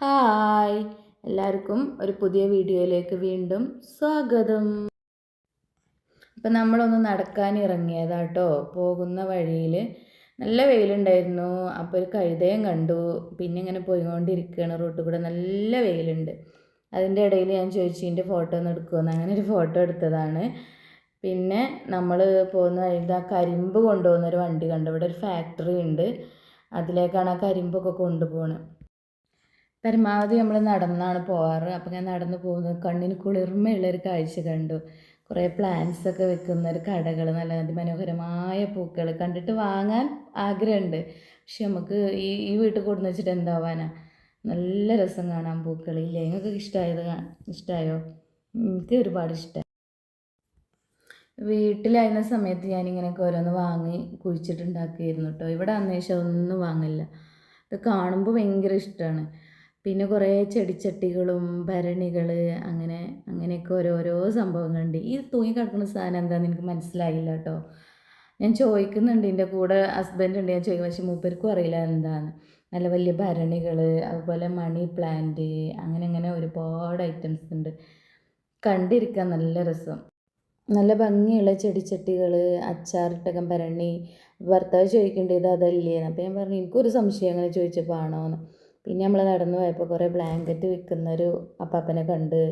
Hi. എല്ലാവർക്കും ഒരു പുതിയ വീഡിയോയിലേക്ക് വീണ്ടും സ്വാഗതം. ഇപ്പം നമ്മളൊന്ന് നടക്കാൻ ഇറങ്ങിയതാട്ടോ പോകുന്ന വഴിയിൽ നല്ല വെയിലുണ്ടായിരുന്നു. അപ്പോൾ ഒരു കഴുതയും കണ്ടു. പിന്നെ ഇങ്ങനെ പോയിക്കൊണ്ടിരിക്കുകയാണ്. റോട്ടിൽ കൂടെ നല്ല വെയിലുണ്ട്. അതിന്റെ ഇടയിൽ ഞാൻ ചോദിച്ചു ഇതിന്റെ ഫോട്ടോ ഒന്ന് എടുക്കുമെന്ന് അങ്ങനെ ഒരു ഫോട്ടോ എടുത്തതാണ്. പിന്നെ നമ്മൾ പോകുന്ന വഴിയിൽ ആ കരിമ്പ് കൊണ്ടുപോകുന്ന ഒരു വണ്ടി കണ്ടു. ഇവിടെ ഒരു ഫാക്ടറി ഉണ്ട്. അതിലേക്കാണ് ആ കരിമ്പൊക്കെ കൊണ്ടുപോകുന്നത് പരമാവധി നമ്മൾ നടന്നാണ് പോകാറ് അപ്പോൾ ഞാൻ നടന്നു പോകുന്നത് കണ്ണിന് കുളിർമയുള്ളൊരു കാഴ്ച കണ്ടു. കുറേ പ്ലാന്റ്സ് ഒക്കെ വെക്കുന്ന ഒരു കടകൾ നല്ല അതിമനോഹരമായ പൂക്കൾ കണ്ടിട്ട് വാങ്ങാൻ ആഗ്രഹമുണ്ട്. പക്ഷെ നമുക്ക് ഈ ഈ വീട്ടിൽ കൊടുന്ന് വെച്ചിട്ട് എന്താവാനാ? നല്ല രസം കാണാൻ പൂക്കൾ ഇല്ലേ നിങ്ങൾക്ക് ഇഷ്ടമായത് ഇഷ്ടമായോ എനിക്ക് ഒരുപാട് ഇഷ്ടമായി വീട്ടിലായിരുന്ന സമയത്ത് ഞാനിങ്ങനെയൊക്കെ ഓരോന്ന് വാങ്ങി കുഴിച്ചിട്ടുണ്ടാക്കിയിരുന്നു കേട്ടോ. ഇവിടെ അന്വേഷിച്ചാൽ ഒന്നും വാങ്ങില്ല ഇത് കാണുമ്പോൾ ഭയങ്കര ഇഷ്ടമാണ് പിന്നെ കുറേ ചെടിച്ചട്ടികളും ഭരണികൾ അങ്ങനെ അങ്ങനെയൊക്കെ ഓരോരോ സംഭവങ്ങളുണ്ട്. ഈ തൂങ്ങി കിടക്കുന്ന സാധനം എന്താണെന്ന് എനിക്ക് മനസ്സിലായില്ല കേട്ടോ. ഞാൻ ചോദിക്കുന്നുണ്ട് എന്റെ കൂടെ ഹസ്ബൻഡ് ഉണ്ട്. ഞാൻ ചോദിക്കും പക്ഷെ മൂപ്പർക്കും അറിയില്ല എന്താണ് നല്ല വലിയ ഭരണികൾ അതുപോലെ മണി പ്ലാന്റ് അങ്ങനെ അങ്ങനെ ഒരുപാട് ഐറ്റംസ് ഉണ്ട്. കണ്ടിരിക്കാൻ നല്ല രസം. നല്ല ഭംഗിയുള്ള ചെടിച്ചട്ടികൾ അച്ചാറിട്ടകം ഭരണി. ഭർത്താവ് ചോദിക്കേണ്ടത് അതല്ലേ? അപ്പോൾ ഞാൻ പറഞ്ഞു എനിക്കൊരു സംശയം. അങ്ങനെ ചോദിച്ചപ്പോൾ ആണോന്ന് പിന്നെ നമ്മൾ നടന്നു പോയപ്പോൾ കുറേ ബ്ലാങ്കറ്റ് വിൽക്കുന്നൊരു അപ്പാപ്പനെ കണ്ട്.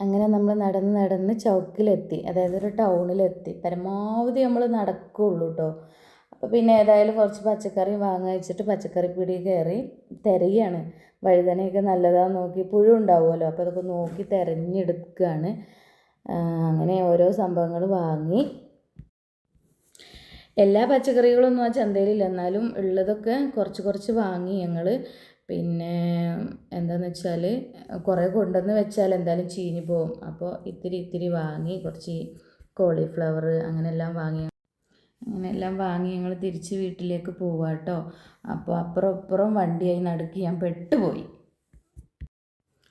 അങ്ങനെ നമ്മൾ നടന്ന് നടന്ന് ചൗക്കിലെത്തി. അതായത് ഒരു ടൗണിലെത്തി പരമാവധി നമ്മൾ നടക്കുകയുള്ളൂ കേട്ടോ അപ്പോൾ പിന്നെ ഏതായാലും കുറച്ച് പച്ചക്കറി വാങ്ങാൻ വെച്ചിട്ട് പച്ചക്കറി പിടി കയറി തിരയാണ്. വഴുതനയൊക്കെ നല്ലതാന്ന് നോക്കി പുഴു ഉണ്ടാവുമല്ലോ. അപ്പോൾ അതൊക്കെ നോക്കി തിരഞ്ഞെടുക്കുകയാണ് അങ്ങനെ ഓരോ സംഭവങ്ങൾ വാങ്ങി. എല്ലാ പച്ചക്കറികളൊന്നും ആ ചന്തയിലില്ല. എന്നാലും ഉള്ളതൊക്കെ കുറച്ച് കുറച്ച് വാങ്ങി ഞങ്ങൾ പിന്നെ എന്താണെന്ന് വെച്ചാൽ കുറേ കൊണ്ടുവന്ന് വെച്ചാൽ എന്തായാലും ചീഞ്ഞ് പോവും. അപ്പോൾ ഇത്തിരി ഇത്തിരി വാങ്ങി കുറച്ച് കോളിഫ്ലവർ അങ്ങനെയെല്ലാം വാങ്ങി അങ്ങനെയെല്ലാം വാങ്ങി ഞങ്ങൾ തിരിച്ച് വീട്ടിലേക്ക് പോവാട്ടോ. അപ്പോൾ അപ്പുറം അപ്പുറം വണ്ടിയായി നടുക്ക് ഞാൻ പെട്ടുപോയി.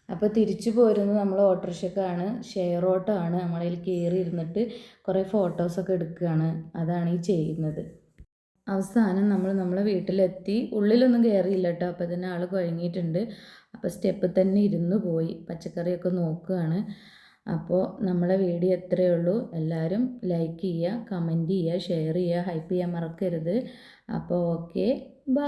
അപ്പോൾ തിരിച്ചു പോരുന്നത് നമ്മൾ ഓട്ടോറിക്ഷക്കാണ്. ഷെയർ ഓട്ടോ ആണ്. നമ്മളതിൽ കയറി ഇരുന്നിട്ട് കുറേ ഫോട്ടോസൊക്കെ എടുക്കുകയാണ് അതാണ് ഈ ചെയ്യുന്നത്. അവസാനം നമ്മൾ നമ്മളെ വീട്ടിലെത്തി. ഉള്ളിലൊന്നും കയറിയില്ല കേട്ടോ അപ്പോൾ തന്നെ ആൾ കുഴങ്ങിയിട്ടുണ്ട്. അപ്പോൾ സ്റ്റെപ്പിൽ തന്നെ ഇരുന്ന് പോയി. പച്ചക്കറിയൊക്കെ നോക്കുകയാണ് അപ്പോൾ നമ്മളെ വീഡിയോ എത്രയേ ഉള്ളൂ. എല്ലാവരും ലൈക്ക് ചെയ്യുക കമന്റ് ചെയ്യുക ഷെയർ ചെയ്യുക. ഹൈപ്പ് ചെയ്യാൻ മറക്കരുത്. അപ്പോൾ ഓക്കെ. ബാ